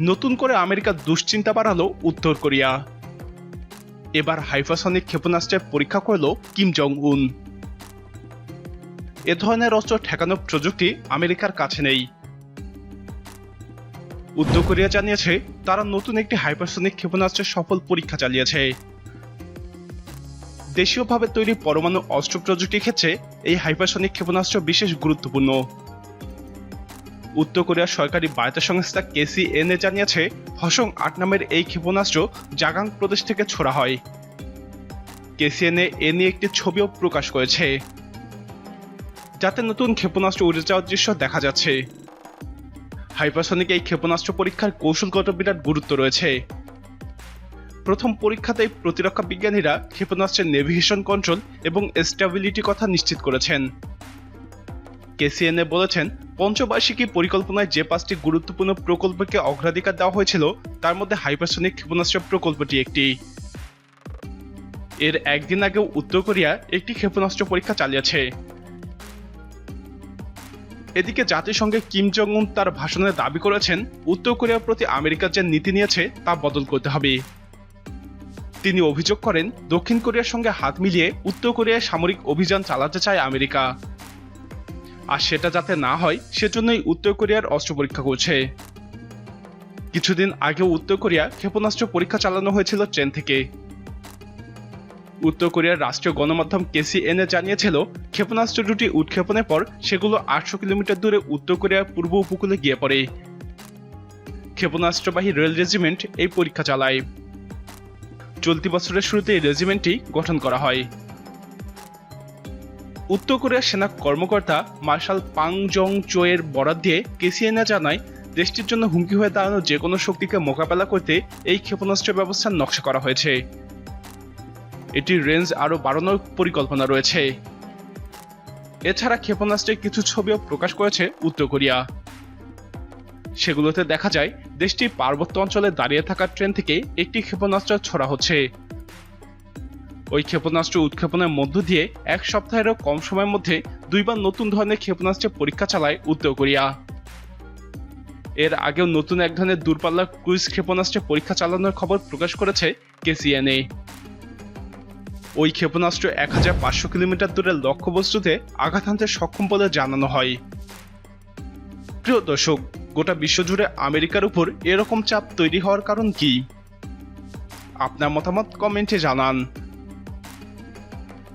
নতুন করে আমেরিকার দুশ্চিন্তা বাড়ালো উত্তর কোরিয়া। এবার হাইফাসনিক ক্ষেপণাস্ত্রের পরীক্ষা করল কিম জং উন এ ধরনের অস্ত্র ঠেকানো প্রযুক্তি আমেরিকার কাছে নেই। উত্তর কোরিয়া জানিয়েছে, তারা নতুন একটি হাইপারসনিক ক্ষেপণাস্ত্রের সফল পরীক্ষা চালিয়েছে। দেশীয়ভাবে তৈরি পরমাণু অস্ত্র প্রযুক্তির ক্ষেত্রে এই হাইপারসনিক ক্ষেপণাস্ত্র বিশেষ গুরুত্বপূর্ণ। উত্তর কোরিয়ার সরকারি বার্তা সংস্থা কেসিএনএ জানিয়েছে, হসং আট নামের এই ক্ষেপণাস্ত্র জাগাং প্রদেশ থেকে ছোড়া হয়। কেসিএনএ এ নিয়ে একটি ছবিও প্রকাশ করেছে। যাতে নতুন ক্ষেপণাস্ত্র উড়ে যাওয়ার দৃশ্য দেখা যাচ্ছে। হাইপারসনিক এই ক্ষেপণাস্ত্র পরীক্ষার কৌশলগত বিরাট গুরুত্ব রয়েছে। প্রথম পরীক্ষাতেই প্রতিরক্ষা বিজ্ঞানীরা ক্ষেপণাস্ত্রের নেভিগেশন কন্ট্রোল এবং স্টেবিলিটি কথা নিশ্চিত করেছেন। কেসিএনএ বলেছেন পঞ্চবার্ষিকী পরিকল্পনায় যে পাঁচটি গুরুত্বপূর্ণ প্রকল্পকে অগ্রাধিকার দেওয়া হয়েছিল, তার মধ্যে হাইপারসনিক ক্ষেপণাস্ত্র প্রকল্পটি একটি। এর একদিন আগেও উত্তর কোরিয়া একটি ক্ষেপণাস্ত্র পরীক্ষা চালিয়েছে। এদিকে জাতিসংঘে কিম জং উন তার ভাষণে দাবি করেছেন, উত্তর কোরিয়ার প্রতি আমেরিকা যে নীতি নিয়েছে, তা বদল করতে হবে। তিনি অভিযোগ করেন, দক্ষিণ কোরিয়ার সঙ্গে হাত মিলিয়ে উত্তর কোরিয়ায় সামরিক অভিযান চালাতে চায় আমেরিকা। আর সেটা যাতে না হয়, সেজন্যই উত্তর কোরিয়ার অস্ত্র পরীক্ষা করছে। কিছুদিন আগেও উত্তর কোরিয়া ক্ষেপণাস্ত্র পরীক্ষা চালানো হয়েছিল ট্রেন থেকে। উত্তর কোরিয়ার রাষ্ট্রীয় গণমাধ্যম কেসিএনএ জানিয়েছিল, ক্ষেপণাস্ত্র দুটি উৎক্ষেপণের পর সেগুলো আটশো কিলোমিটার দূরে উত্তর কোরিয়ার পূর্ব উপকূলে গিয়ে পড়ে। ক্ষেপণাস্ত্রবাহী রেল রেজিমেন্ট এই পরীক্ষা চালায়। চলতি বছরের শুরুতে এই রেজিমেন্টটি গঠন করা হয়। উত্তর কোরিয়ার সেনা কর্মকর্তা মার্শাল পাং জং চোয়ের বরাদ দিয়ে কেসিএনএ জানায়, দেশটির জন্য হুমকি হয়ে দাঁড়ানো যে কোনো শক্তিকে মোকাবেলা করতে এই ক্ষেপণাস্ত্র ব্যবস্থার নকশা করা হয়েছে। এটির রেঞ্জ আরও বাড়ানোর পরিকল্পনা রয়েছে। এছাড়া ক্ষেপণাস্ত্রের কিছু ছবিও প্রকাশ করেছে উত্তর কোরিয়া। সেগুলোতে দেখা যায়, দেশটির পার্বত্য অঞ্চলে দাঁড়িয়ে থাকা ট্রেন থেকে একটি ক্ষেপণাস্ত্র ছড়া হচ্ছে। ওই ক্ষেপণাস্ত্র উৎক্ষেপণের মধ্য দিয়ে এক সপ্তাহেরও কম সময়ের মধ্যে দুইবার নতুন ধরনের ক্ষেপণাস্ত্রের পরীক্ষা চালায় উত্তর কোরিয়া। এর আগেও নতুন এক ধরনের দূরপাল্লার ক্রুইজ ক্ষেপণাস্ত্রের পরীক্ষা চালানোর খবর প্রকাশ করেছে কেসিএনএ। ওই ক্ষেপণাস্ত্র এক হাজার পাঁচশো কিলোমিটার দূরের লক্ষ্যবস্তুতে আঘাত হানতে সক্ষম বলে জানানো হয়। প্রিয় দর্শক, গোটা বিশ্বজুড়ে আমেরিকার উপর এরকম চাপ তৈরি হওয়ার কারণ কি? আপনার মতামত কমেন্টে জানান।